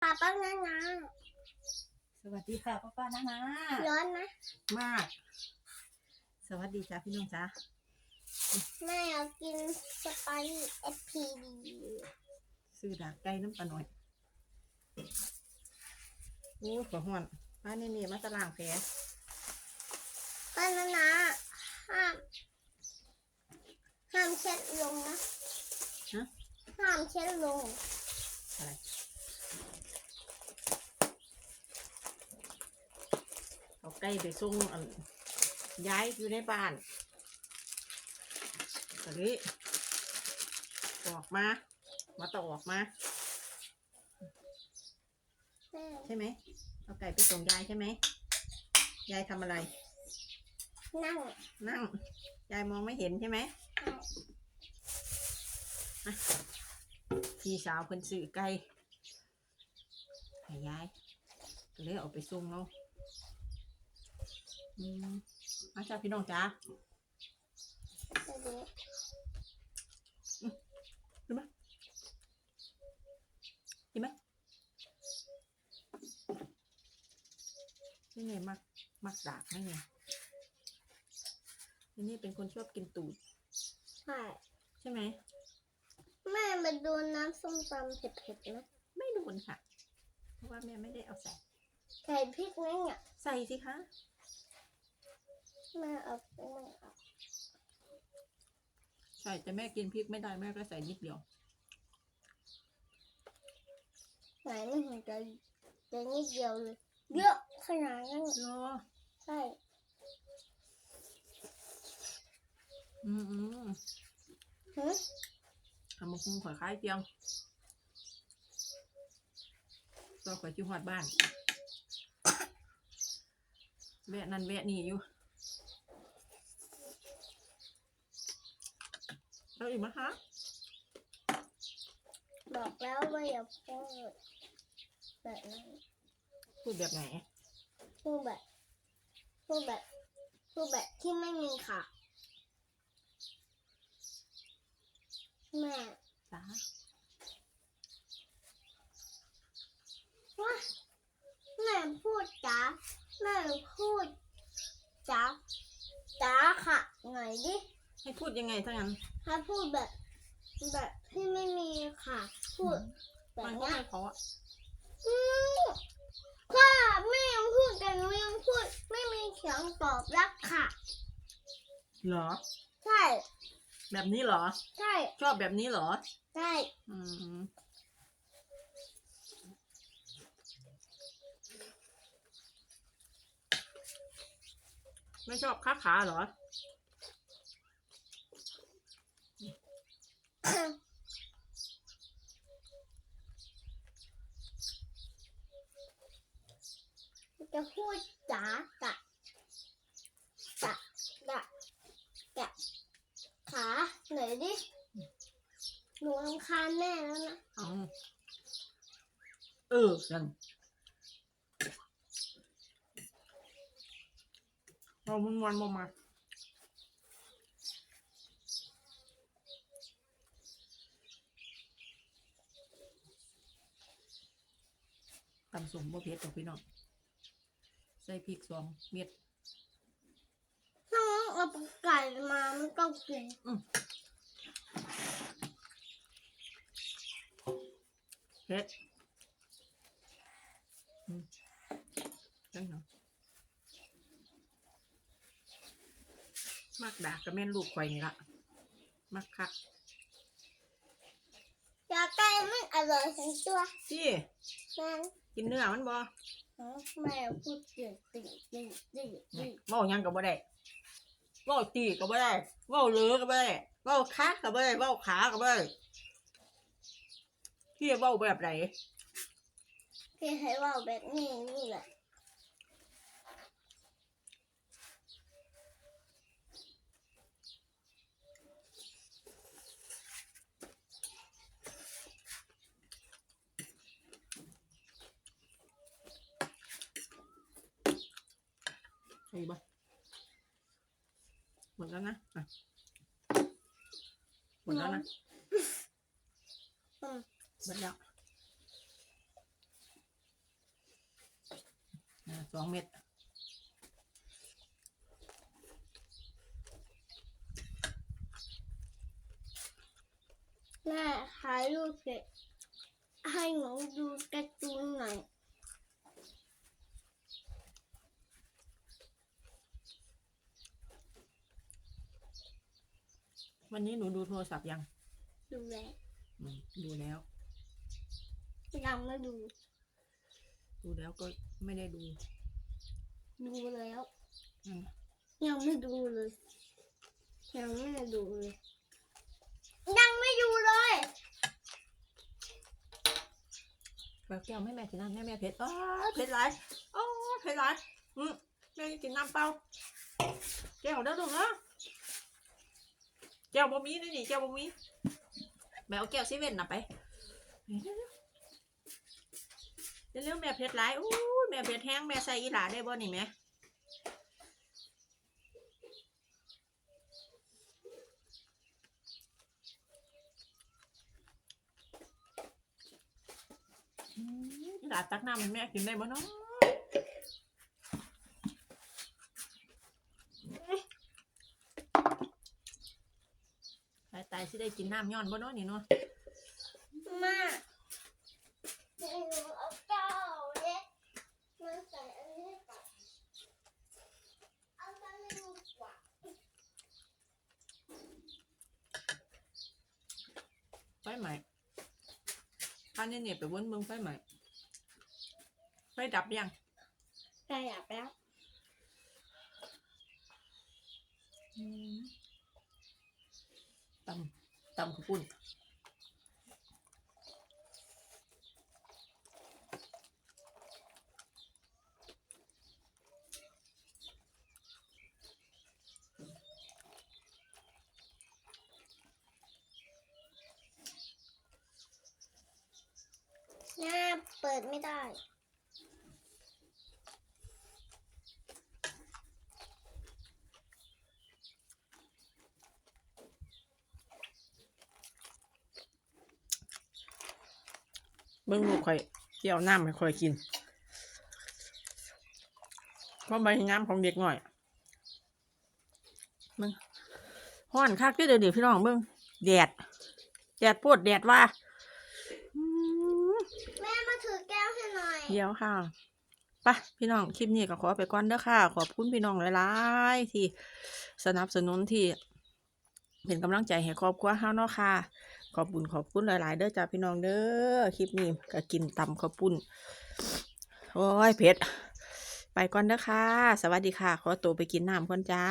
ป้าป้านานาสวัสดีค่ะป้าป้านานาร้อนไหมมาก สวัสดีจ้าพี่น้องจ้าแม่อยากกินสไปซ์เอฟพีดีซื้อดากไก่น้ำปลาหน่อยโอ้ยขอห่อนป้าเนี่ยนี่มาตะลางแผลป้านานาห้ามห้ามเช็ดลงนะฮะห้ามเช็ดลงอะไร เอาไก่ไปส่งอันย้ายอยู่ในบ้านตอนนี้ออกมา มาต่อออกมาแม่ใช่ไหมเอาไก่ไปส่งยายใช่ไหมยายทำอะไร นั่ง นั่ง ยายมองไม่เห็นใช่ไหมพี่สาวเพิ่นซื้อไก่ให้ยายก็เลยเอาไปส่งเนาะ อืมมาจ้าพี่น้องจ้าเดี๋ยวนี้กินไหมนี่ไงมักมักดากไหมเนี่ยนี่นี่เป็นคนชอบกินตูด ใช่ ใช่ไหมแม่มาดูน้ำส้มตำเผ็ดๆไหมไม่โดนค่ะ เพราะว่าแม่ไม่ได้เอาใส่ ใส่พริกไหมเนี่ย ใส่สิคะ แม่เอาไม่เอาใส่แต่แม่กินพริกไม่ได้แม่ก็ใส่นิดเดียว ไหนไม่เห็นจะจะนิดเดียวเลยเยอะขนาดนั้นรอใช่อืมอืมหึทำมาคุงข่อยคล้ายเตียงก็ข่อยชิวหอดบ้าน แวะนั่นแวะนี่อยู่ เอาอีกไหมคะบอกแล้วว่าอย่าพูดแบบนั้นพูดแบบไหน พูดแบบพูดแบบพูดแบบที่ไม่มีค่ะ แม่จ้าว่าแม่พูดจ้าแม่พูดจ้าจ้าค่ะหน่อยดิ ให้พูดยังไงถ้างั้น ถ้าพูดแบบแบบที่ไม่มีค่ะ พูดแบมับนก็เนี้ยไม่เพราะอืมค่ะแม่ยังพูดแต่หนูยังพูด ไม่มีเสียงตอบรับค่ะ เหรอ ใช่ แบบนี้เหรอ ใช่ชอบแบบนี้เหรอ ใช่อืมไม่ชอบค้าขาเหรอ จะพูดจ๋ากะกะกะกะขาหน่อยดิ หนูรำคาญแม่แล้วนะเอาเออนั่นเรามันวันมามาำสมบ่เผ็ดดอกพี่น้องใส่พริกสองเม็ดถ้างั้นเอาไก่มามันก็กินเผ็ดอืมจังเหรอมักดากกับแม่นลูกข่อยนี่ละมักคักยาไก่ไม่อร่อยทั้งตัวพี่แม่ กินเนื้อมันบ่แม่พูดเสียงติ่งติ่งติ่งติ่งเว้าหยังก็บ่ได้เว้าตีก็บ่ได้เว้าเหลือก็บ่ได้เว้าคักก็บ่ได้เว้าขาก็บ่ได้พี่เว้าแบบไหนพี่ให้ว่าแบบนี้นี่แหละ ใช่บ่หมดแล้วนะอะหมดแล้วนะอืมหมดแล้วสองเม็ดแม่ถ่ายรูปเสร็จให้หนูดูการ์ตูนหน่อย วันนี้หนูดูโทรศัพท์ยังดูแลวอืมดูแล้ว ยังไม่ดู ดูแล้วก็ไม่ได้ดูดูแล้ว อืมยังไม่ดูเลย ยังไม่ได้ดูเลย ยังไม่ดูเลย แบบแก้วไม่แม่กินน้ำแม่แม่เผ็ดอ้าวเผ็ดไรอ้าวเผ็ดไรอืมแม่กินน้ำเปล่าแก้วเด้อลูกเนาะ แก้วบะหมี่นี่นี่แก้วบะมีแม่เอาแก้วเซเว่นน่ะไปเร็วแม่เผ็ดไรอู้แม่เผ็ดแห้งแม่ใส่อีหลาได้บ่นี่แม่อืมอีหลาตักน้ำให้แม่กินได้บ่เนาะตายตายสิได้กินน้ำย้อนบ่เนาะนี่เนาะมาหนูเอาเก้าเล็กมาใส่อันนี้ก่อนเอาไปดูกว่าไฟใหม่ข้าเนี่ยเนี่ยไปวนเมืองไฟใหม่ไฟดับยังได้หลับแล้ว ตำตำข้าวปุ้นหน้าเปิดไม่ได้ เบิ้งลูกข่อยเกี่ยวน้ำให้ข่อยกิน เพราะใบน้ำของเด็กหน่อยมึงห้อนคักที่เดี๋ยวเดี๋ยวพี่น้องเบิ้งแดด แดดปวดแดดว่าอืมแม่มาถือแก้วให้หน่อย เดี๋ยวค่ะไปะพี่น้องคลิปนี้ก็ขอไปก่อนเด้อค่ะ ขอบคุณพี่น้องหลายๆที่สนับสนุนที่เป็นกำลังใจให้ครอบครัวเฮาเนาะค่ะ ขอบคุญขอบคุณหลาย ๆ เด้อจ้าพี่น้องเด้อคลิปนี้ก็กินตำข้าวปุ้นโอ้ยเผ็ด ไปก่อนเด้อค่ะ สวัสดีค่ะ ขอตัวไปกินน้ำก่อนจ้า